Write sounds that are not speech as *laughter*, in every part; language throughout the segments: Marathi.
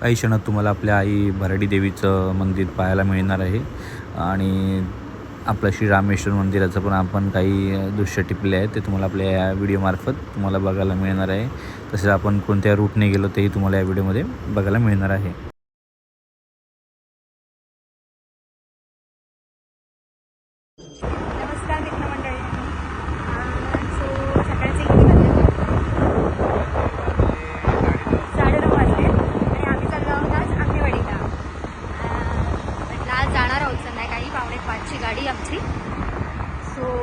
काही क्षणात तुम्हाला आपल्या आई भराडी देवीचं मंदिर पाहायला मिळणार आहे. आणि आपलं श्री रामेश्वर मंदिराचं पण आपण काही दृश्य टिपले आहेत ते तुम्हाला आपल्या या व्हिडिओमार्फत तुम्हाला बघायला मिळणार आहे. तसेच आपण कोणत्या रूटने गेलो तेही तुम्हाला या व्हिडिओमध्ये बघायला मिळणार आहे नमस्कार मित्रमंडळी सो सकाळचे किती वाजले साडेनऊ वाजले आणि आम्ही चाललो आहोत आज आंबेवाडीला अं, म्हटलं आज जाणार आहोत संध्याकाळी पावणे पाचची गाडी आमची सो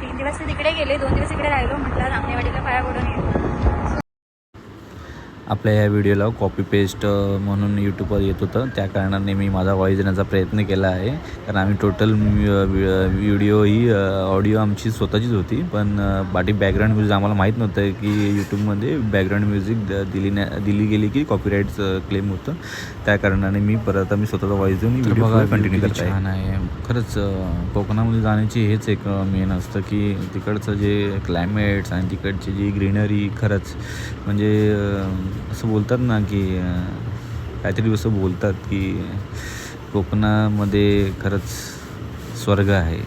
तीन दिवस तर तिकडे गेले दोन दिवस इकडे राहिलो म्हटलं आज आंबेवाडीला पाया पडून येईल आपल्या या व्हिडिओला कॉपी पेस्ट म्हणून यूट्यूबवर येत होतं. त्या कारणाने मी माझा व्हॉईस देण्याचा प्रयत्न केला आहे. कारण आम्ही टोटल व्हिडिओ ही ऑडिओ आमची स्वतःचीच होती. पण बाकी बॅकग्राऊंड म्युझिक आम्हाला माहीत नव्हतं की यूट्यूबमध्ये बॅकग्राऊंड म्युझिक दिली नाही दिली गेली की कॉपीराईटचं क्लेम होतं. त्या कारणाने मी परत आम्ही स्वतःचा व्हॉईस देऊन व्हिडिओ कंटिन्यू करत आहे. छान आहे. खरंच कोकणामध्ये जाण्याची हेच एक मेन असतं की तिकडचं जे क्लायमेट्स आणि तिकडची जी ग्रीनरी खरंच. म्हणजे असं बोलतात ना की काहीतरी असं बोलतात की कोकणामध्ये खरंच स्वर्ग आहे.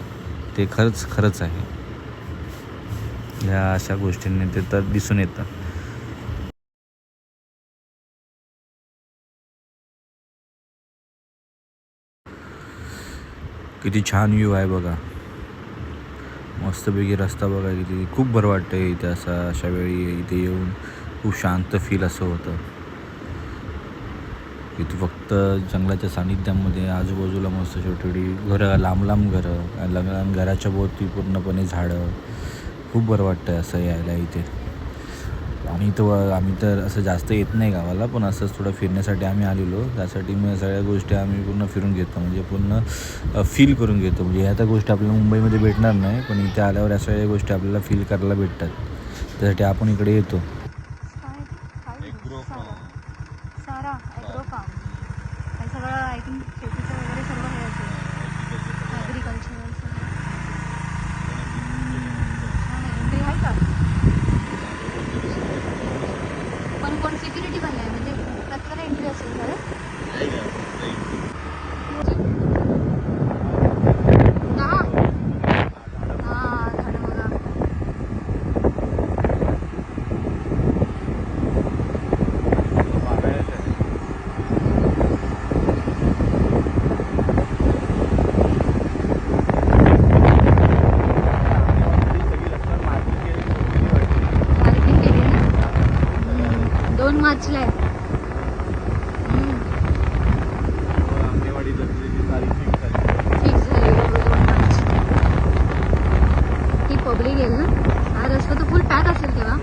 ते खरंच खरंच आहे. ह्या अशा गोष्टींनी ते तर दिसून येतं. किती छान व्ह्यू आहे बघा. मस्तपैकी रस्ता बघा किती खूप बरं वाटतं इथे असा अशा वेळी इथे येऊन. खूप शांत फील असं होतं. इथे फक्त जंगलाच्या सानिध्यामध्ये आजूबाजूला मस्त छोटी छोटी घरं लांब लांब घरं आणि लग- घराच्या भोवती पूर्णपणे झाडं. खूप बरं वाटतं असं यायला इथे. आम्ही तर आम्ही तर असं जास्त येत नाही गावाला पण असंच थोडं फिरण्यासाठी आम्ही आलेलो. त्यासाठी मग सगळ्या गोष्टी आम्ही पूर्ण फिरून घेतो. म्हणजे पूर्ण फील करून घेतो. म्हणजे ह्या त्या गोष्टी आपल्याला मुंबईमध्ये भेटणार नाही पण इथे आल्यावर या सगळ्या गोष्टी आपल्याला फील करायला भेटतात. त्यासाठी आपण इकडे येतो सारा ॲग्रो फार्म हे सगळं आय थिंक शेतीचं वगैरे सर्व हे असेल ॲग्रिकल्चरल सगळं छान आहे एंट्री आहे का पण कोण सिक्युरिटी पण नाही म्हणजे प्रत्येकाला एंट्री असेल खरं दहा हां झाडं बघा मार्किंग केली आहे फिक्स झाली. ही पब्लिक येईल ना? हा रस्ता तर फुल पॅक असेल तेव्हा.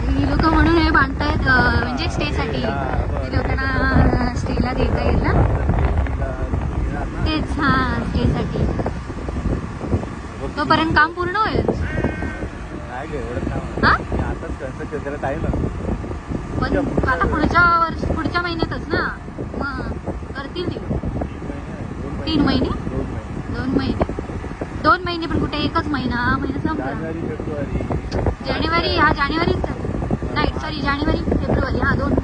ही लोक म्हणून हे बांधतायत म्हणजे स्टेसाठी ती लोकांना स्टेला देता येईल ना? तेच हा स्टेसाठी तोपर्यंत काम पूर्ण होईल. हा? पण आता पुढच्या वर्ष पुढच्या महिन्यातच ना? मग करतील ते तीन महिने दोन महिने. दोन महिने. पण कुठे? एकच महिना? हा महिना संपला. जानेवारी हा जानेवारीच नाही सॉरी जानेवारी फेब्रुवारी हा दोन.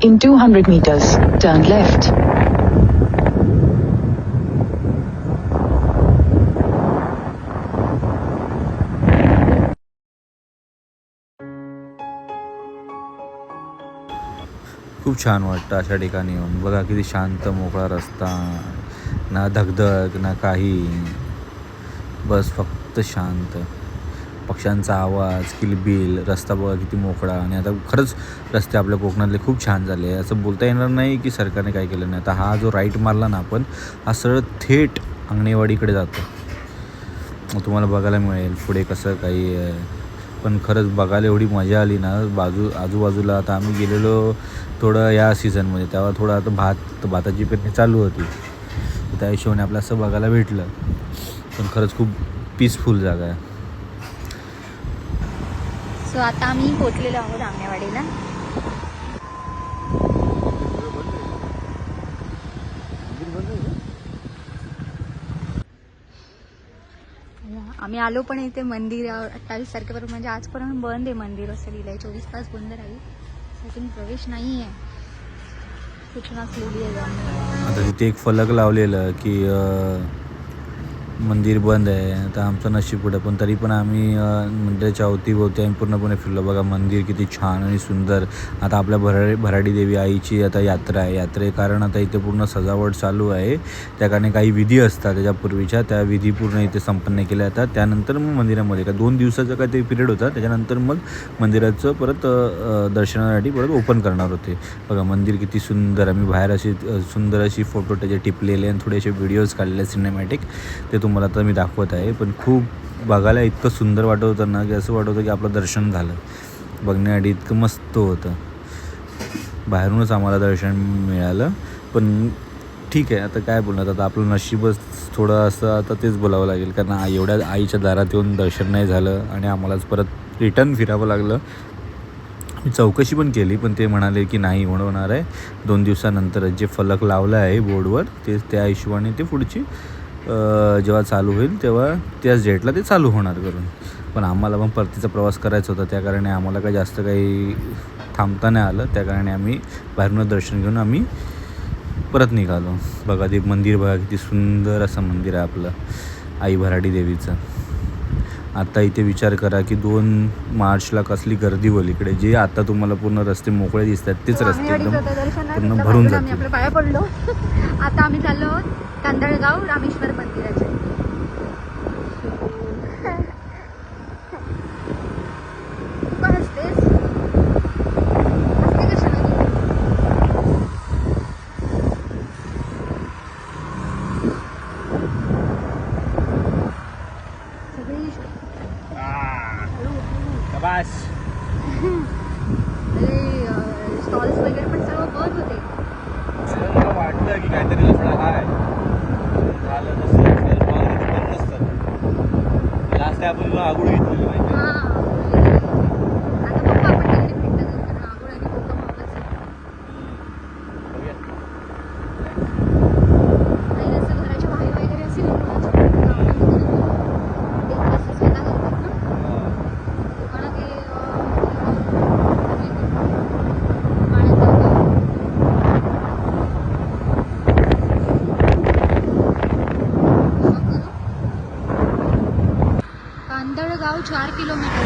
In 200 meters, turn left. खूप छान वाटतं अशा ठिकाणी येऊन. बघा किती शांत मोकळा रस्ता. ना धगधग ना काही. बस फक्त शांत. पक्ष्यांचा आवाज किलबिल रस्ता बघा किती मोकळा. आणि आता खरंच रस्ते आपल्या कोकणातले खूप छान झाले असं बोलता येणार नाही की सरकारने काय केलं नाही. आता हा जो राईट मारला ना आपण हा सरळ थेट अंगणेवाडीकडे जातो. मग तुम्हाला बघायला मिळेल पुढे कसं काही आहे. पण खरंच बघायला एवढी मजा आली ना बाजू आजूबाजूला. आता आम्ही गेलेलो थोडं या सीझनमध्ये तेव्हा थोडं आता भात भाताची पेरणी चालू होती. त्या हिशोबाने आपलं असं बघायला भेटलं. पण खरंच खूप पीसफुल जागा आहे. सो आता आम्ही पोचलेलो आहोत आंगणेवाडीला आम्ही आलो पण इथे मंदिर अठ्ठावीस तारखेपर्यंत म्हणजे आजपर्यंत बंद आहे मंदिर असं लिहिलंय. चोवीस तास बंद राहील. त्यातून प्रवेश नाही आहे सूचना लिहिली आहे आम्ही आता तिथे एक फलक लावलेलं की मंदिर बंद आहे आता आमचं नशीब कुठं? पण तरी पण आम्ही मंदिराच्या अवतीभोवती आम्ही पूर्णपणे फिरलो. बघा मंदिर किती छान आणि सुंदर. आता आपल्या भराडी भराडी देवी आईची आता यात्रा आहे. यात्रे कारण आता इथे पूर्ण सजावट चालू आहे. त्या कारणे काही विधी असतात त्याच्यापूर्वीच्या त्या विधी पूर्ण इथे संपन्न केल्या जातात. त्यानंतर मग मंदिरामध्ये का दोन दिवसाचा काही ते पिरियड होता. त्याच्यानंतर मग मंदिराचं परत दर्शनासाठी परत ओपन करणार होते. बघा मंदिर किती सुंदर. आम्ही बाहेर अशी सुंदर अशी फोटो त्याचे टिपलेले आणि थोडेसे व्हिडिओज काढलेले सिनेमॅटिक ते तुम्हाला आता मी दाखवत आहे पण खूप बघायला इतकं सुंदर वाटत होतं ना की असं वाटत होतं की आपलं दर्शन झालं. बघण्यासाठी इतकं मस्त होतं. बाहेरूनच आम्हाला दर्शन मिळालं पण ठीक आहे आता काय बोलणार आता आपलं नशीबच थोडं असं आता तेच बोलावं लागेल कारण एवढ्या आईच्या दारात येऊन दर्शन नाही झालं आणि आम्हालाच परत रिटर्न फिरावं लागलं. मी चौकशी पण केली पण ते म्हणाले की नाही होणार आहे. दोन दिवसानंतर जे फलक लावलं आहे बोर्डवर ते त्या हिशोबाने ते पुढची जेव्हा चालू होईल तेव्हा त्याच डेटला ते चालू होणार करून. पण आम्हाला पण परतीचा प्रवास करायचा होता त्या कारणे आम्हाला काही जास्त काही थांबता नाही आलं. त्या कारणे आम्ही बाहेरूनच दर्शन घेऊन आम्ही परत निघालो. बघा ते मंदिर बघा किती सुंदर असं मंदिर आहे आपलं आई भराडी देवीचं. आता इथे विचार करा की दोन मार्चला कसली गर्दी होईल इकडे. जे आता तुम्हाला पूर्ण रस्ते मोकळे दिसतात तेच आम्ही रस्ते एकदम पूर्ण भरून जातील. *laughs* आता आम्ही चाललो आहोत कांदळगाव रामेश्वर मंदिराचे तू का हसतेस हसते कशाला तू? सगळी हळू, हळू. अरे स्टॉल्स वगैरे पण सर्व बंद होते. मला वाटलं की काहीतरी लफडा हाय झालं नसेल लास्ट आपण आगुड घेतलेली नाही हा आता बघू आपण तिकडे भेटत जाऊ कारण आगोळ आणि कोकम महागच आहे आणि असं घराच्या बाहेर वगैरे असेल ना कोणाच्या गावामध्ये तर ते असं स्वतः करतात ना दुकानं ते अं, पाण्याचं कांदळगाव चार किलोमीटर.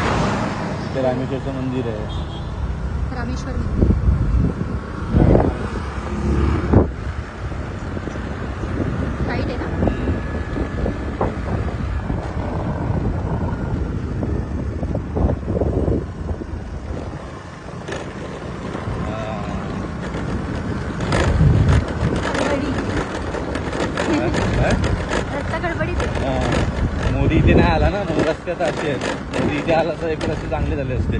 ते रामेश्वरचं मंदिर आहे. रामेश्वर मंदिर. राईट आहे ना? आहे मोदी इथे नाही आला ना मग रस्त्यात असे आहेत. मोदी इथे आला तर एक रस्ते चांगले झाले असते.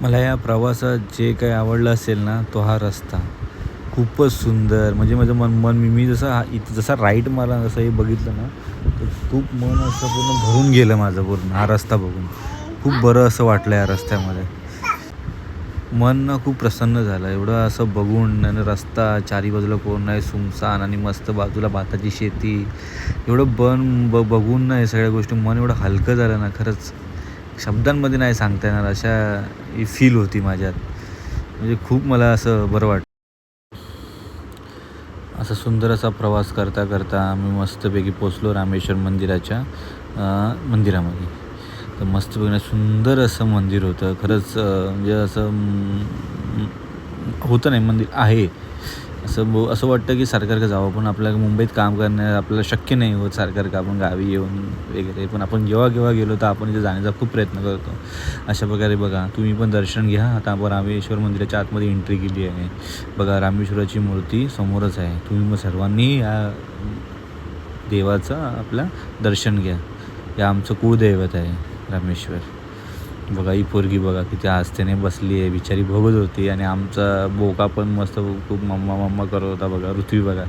मला या प्रवासात जे काही आवडलं असेल ना तो हा रस्ता. खूपच सुंदर. म्हणजे माझं मन मन मी मी जसं हा इथं जसा राईट मारला जसं हे बघितलं ना तर खूप मन असं पूर्ण भरून गेलं माझं पूर्ण हा रस्ता बघून. खूप बरं असं वाटलं या रस्त्यामध्ये. मन ना खूप प्रसन्न झालं. एवढं असं बघून आणि रस्ता चारी बाजूला कोण नाही सुमसान आणि मस्त बाजूला भाताची शेती. एवढं बन ब बघून ना सगळ्या गोष्टी मन एवढं हलकं झालं ना खरंच शब्दांमध्ये नाही सांगता येणार अशा फील होती माझ्यात. म्हणजे खूप मला असं बरं वाटतं असा सुंदर असा प्रवास करता करता आम्ही मस्तपैकी पोचलो रामेश्वर मंदिराच्या मंदिरामध्ये तर मस्तपैकी सुंदर असं मंदिर होतं. खरंच म्हणजे असं होतं नाही मंदिर आहे. असं बो असं वाटतं की सारखं जावं पण आपल्याला मुंबईत काम करणं आपल्याला शक्य नाही होत सारखं आपण गावी येऊन वगैरे. पण आपण जेव्हा केव्हा गेलो तर आपण इथे जाण्याचा खूप प्रयत्न करतो. अशा प्रकारे बघा तुम्ही पण दर्शन घ्या. आता आपण रामेश्वर मंदिराच्या आतमध्ये एंट्री केली आहे. बघा रामेश्वराची मूर्ती समोरच आहे. तुम्ही मग सर्वांनी या देवाचं आपलं दर्शन घ्या. हे आमचं कुळदैवत आहे रामेश्वर. बघा ही पोरगी बघा किती आस्थेने बसली आहे. बिचारी बघत होती आणि आमचा बोका पण मस्त खूप मम्मा मम्मा करत होता बघा ऋथ्वी बघा.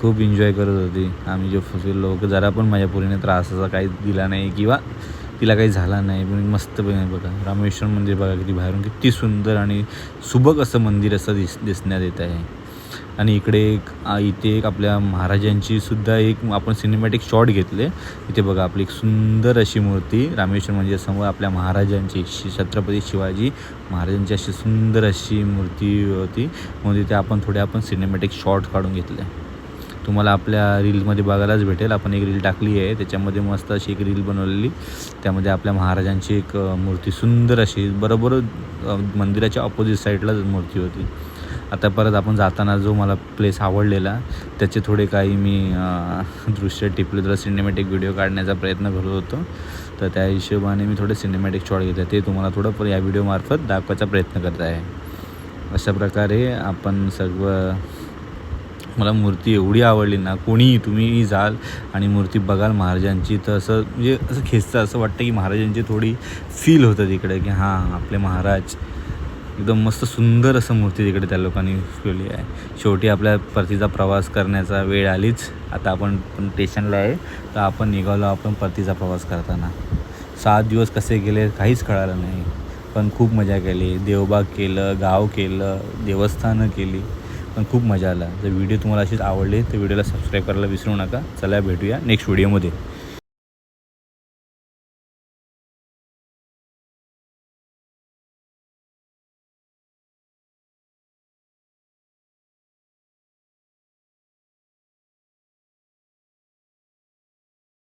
खूप एन्जॉय करत होती. आम्ही जे फिरलो जरा पण माझ्या पोरीने त्रासाचा काही दिला नाही किंवा तिला काही झाला नाही. पण मस्त बघा बघा रामेश्वर मंदिर बघा किती बाहेरून किती सुंदर आणि सुबक असं मंदिर असं दिस दिसण्यात येत आहे. आणि इकडे एक इथे एक आपल्या महाराजांची सुद्धा एक आपण सिनेमॅटिक शॉट घेतले. इथे बघा आपली एक सुंदर अशी मूर्ती रामेश्वर म्हणजे समोर आपल्या महाराजांची शि छत्रपती शिवाजी महाराजांची अशी सुंदर अशी मूर्ती होती. म्हणून तिथे आपण थोडे आपण सिनेमॅटिक शॉट काढून घेतले. तुम्हाला आपल्या रीलमध्ये बघायलाच भेटेल. आपण एक रील टाकली आहे. त्याच्यामध्ये मस्त अशी एक रील बनवलेली. त्यामध्ये आपल्या महाराजांची एक मूर्ती सुंदर अशी बरोबर मंदिराच्या ऑपोजिट साईडलाच मूर्ती होती. आता परत आपण जाताना जो मला प्लेस आवडलेला त्याचे थोडे काही मी दृश्य टिपले. तर सिनेमॅटिक व्हिडिओ काढण्याचा प्रयत्न करत होतो. तर त्या हिशोबाने मी थोडे सिनेमॅटिक शॉट घेतले. ते तुम्हाला थोडं पण या व्हिडिओमार्फत दाखवायचा प्रयत्न करत आहे. अशा प्रकारे आपण सर्व मला मूर्ती एवढी आवडली ना कोणीही तुम्ही जाल आणि मूर्ती बघाल महाराजांची तर असं म्हणजे असं खेचतं असं वाटतं की महाराजांची थोडी फील होतं तिकडे की हां आपले महाराज एकदम मस्त सुंदर असं मूर्ती तिकडे त्या लोकांनी ठेवली आहे. शेवटी आपल्या परतीचा प्रवास करण्याचा वेळ आलीच. आता आपण पण स्टेशनला आहे. तर आपण निघालो आपण परतीचा प्रवास करताना. सात दिवस कसे गेले काहीच कळालं नाही. पण खूप मजा केली. देवबाग केलं गाव केलं देवस्थानं केली. पण खूप मजा आला. जर व्हिडिओ तुम्हाला अशीच आवडली तर व्हिडिओला सबस्क्राईब करायला विसरू नका. चला भेटूया नेक्स्ट व्हिडिओमध्ये